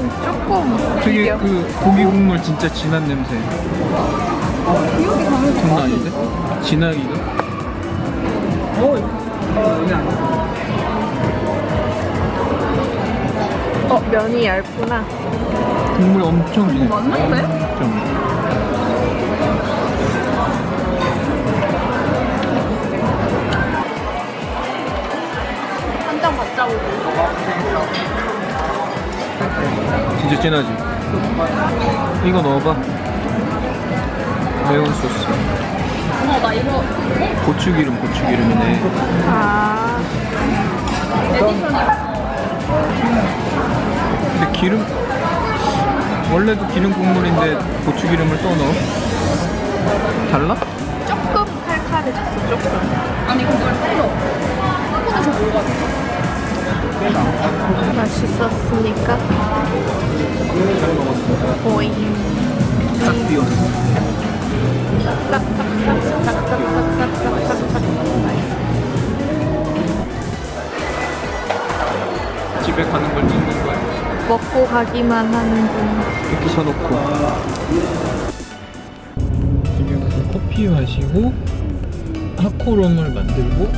조금 되게 비려. 그 고기 국물 진짜 진한 냄새. 기억이 가면 장난 아닌데? 진하기가? 어 면이 얇구나. 국물이 엄청 진해. 맞는데? 엄청. 진하지? 이거 넣어봐. 매운 소스. 어나 이거 고추기름, 고추기름이네. 아 근데 기름 원래도 기름 국물인데 고추기름을 또 넣어? 달라? 조금 칼칼해졌어 조금. 아니 근데 왜 풀어? 한번에서 먹어가지고. 맛있었습니까? 잘 먹었습니다. 집에 가는 걸 찍는 거야. 먹고 가기만 하는군. 이렇게 쳐놓고. 커피 마시고 하코롬을 만들고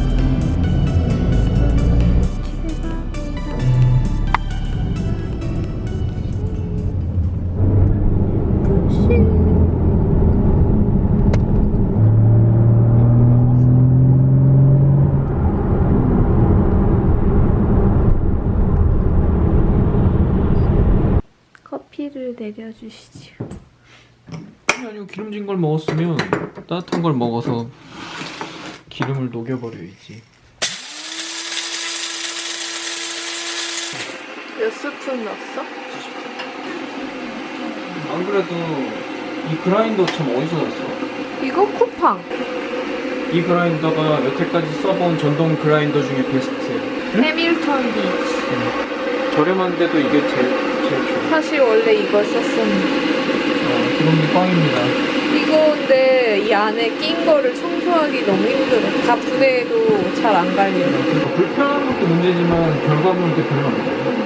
커피를 내려주시죠. 아니요 기름진 걸 먹었으면 따뜻한 걸 먹어서 기름을 녹여버려야지. 몇 스푼 넣었어? 안 그래도 이 그라인더 참 어디서 샀어? 이거 쿠팡. 이 그라인더가 여태까지 써본 전동 그라인더 중에 베스트. 해밀턴 비치. 저렴한데도 이게 제일. 사실 원래 이걸 썼었는데. 어, 게 꽝입니다. 이거 근데 이 안에 낀 거를 청소하기 너무 힘들어. 다 분해해도 잘 안 갈려. 그러니까 불편한 것도 문제지만 결과물도 별로 안 나요.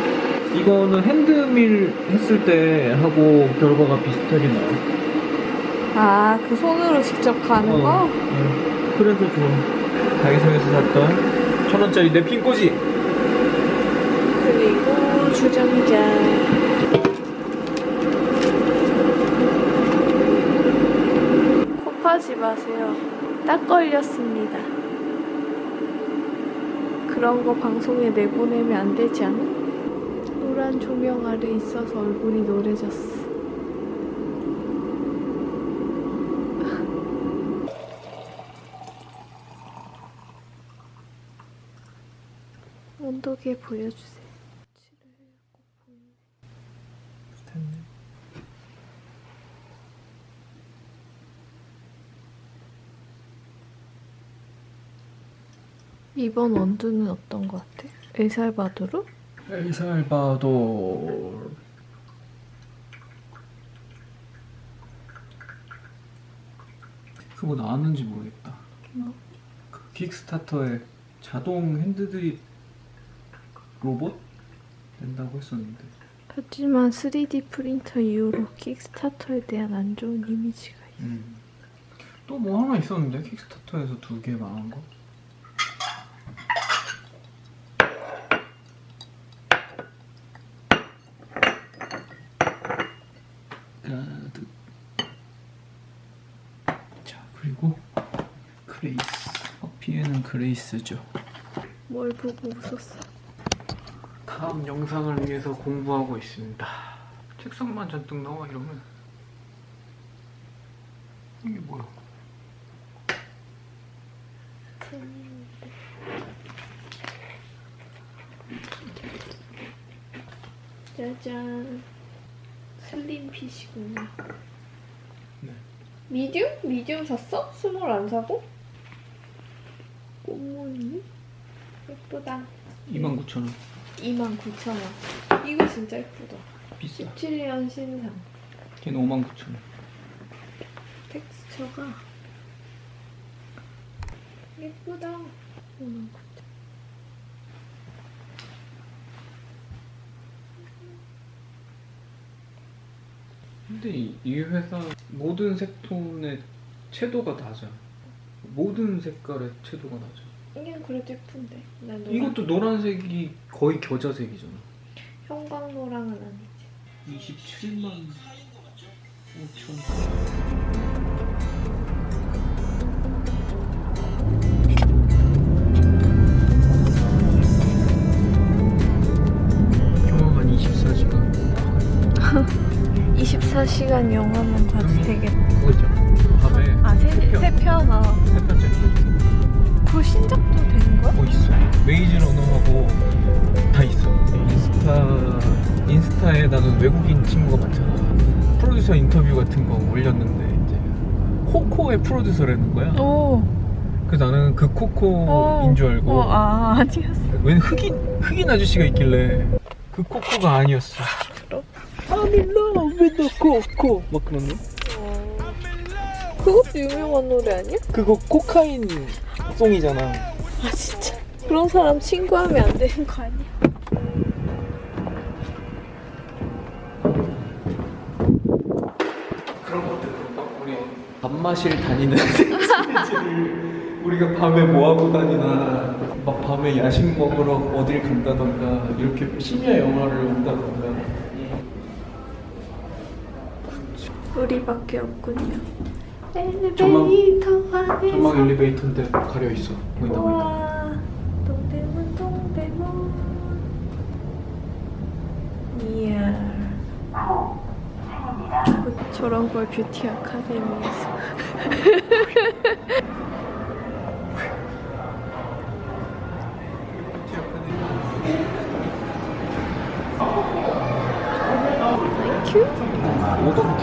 이거는 핸드밀 했을 때 하고 결과가 비슷하게 나와. 아, 그 손으로 직접 가는 거? 응. 그래서 좋아. 다이소에서 샀던 천 원짜리 냅킨 꽂이. 그리고 주전자. 코파지 마세요. 딱 걸렸습니다. 그런 거 방송에 내보내면 안 되지 않아? 노란 조명 아래 있어서 얼굴이 노래졌어. 온도계 보여주세요. 비슷했네. 이번 원두는 어떤 것 같아? 엘살바도르? 엘살바도르. 그거 나왔는지 모르겠다. 뭐? 그 킥스타터에 자동 핸드드립 로봇 된다고 했었는데 하지만 3D 프린터 이후로 킥스타터에 대한 안 좋은 이미지가 있어. 음. 또 뭐 하나 있었는데 킥스타터에서 두 개 망한 거? 가득. 자 그리고 그레이스 커피에는 그레이스죠 뭘 보고 웃었어? 다음 영상을 위해서 공부하고 있습니다 책상만 잔뜩 나와 이러면 이게 뭐야 짜잔. 슬림 핏이군요. 네. 미디움? 미디움 샀어? 스몰 안 사고? 꽃무늬? 예쁘다. 29,000원 29,000원. 이거 진짜 예쁘다. 비싸 17년 신상. 걔는 59,000원 텍스처가 예쁘다. 59,000원. 근데 이, 이 회사 모든 색톤의 채도가 낮아. 모든 색깔의 채도가 낮아. 이게 그래도 예쁜데. 난 노란. 이것도 노란색이 거의 겨자색이잖아. 형광노랑은 아니지. 27만 5천. 24시간 영화만 봐도 되겠다. 그거 있잖아. 밤에 아, 세, 세 편. 세 편, 아. 세 편째. 그 신작도 되는 거야? 뭐 있어. 메이즈 러너하고 다 있어. 인스타 인스타에 나는 외국인 친구가 많잖아. 프로듀서 인터뷰 같은 거 올렸는데 이제 코코의 프로듀서라는 거야. 오. 그래서 나는 그 코코인 줄 알고 어, 아, 아니었어. 왜 흑인 흑인 아저씨가 있길래 그 코코가 아니었어. I'm in love the 코코 막 그런 거. 그것도 유명한 노래 아니야? 그거 코카인 송이잖아. 아, 진짜. 그런 사람 친구하면 안 되는 거 아니야? 그런 거 어때? 우리 밥 마실 다니는 우리가 밤에 뭐 하고 다니나 막 밤에 야식 먹으러 어딜 간다던가 이렇게 심야 영화를 온다던가 우리밖에 없군요. 전망- 엘리베이터 안에서. 전망 엘리베이터인데 가려 있어 보인다 보인다 우와, 동대문 동대문. 이야. 그- 저런 걸 뷰티 아카데미에서.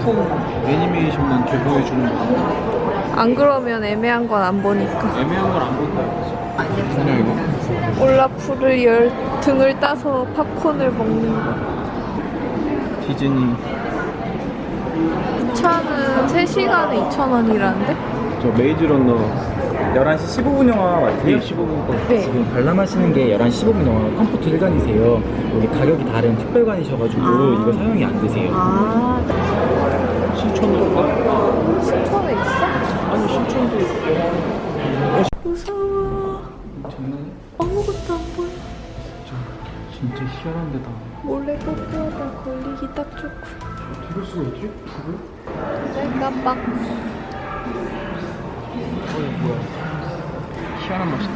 오덕풍 애니메이션만 제보해주는 거 안 그러면 애매한 건 안 보니까. 애매한 걸 안 본다 뭐냐 이거? 올라프를 열 등을 따서 팝콘을 먹는 거. 디즈니 차는 3시간에 2,000원이라는데? 저 메이즈 런너 11시 15분 영화 맞아요? 15분 거 네. 지금 관람하시는 게 11시 15분 영화 컴포트 1관이세요. 여기 가격이 다른 특별관이셔가지고 아. 이거 사용이 안 되세요. 아, 신촌도가? 신촌에 있어? 아니 신촌도 무서워. 장난해? 아무것도 안 보여. 진짜 희한한 데다 몰래 뽀뽀하다 걸리기 딱 좋고. 어떻게 할 수가 있지? 불을? 셀까박. 어 이거 뭐야 희한한 맛이다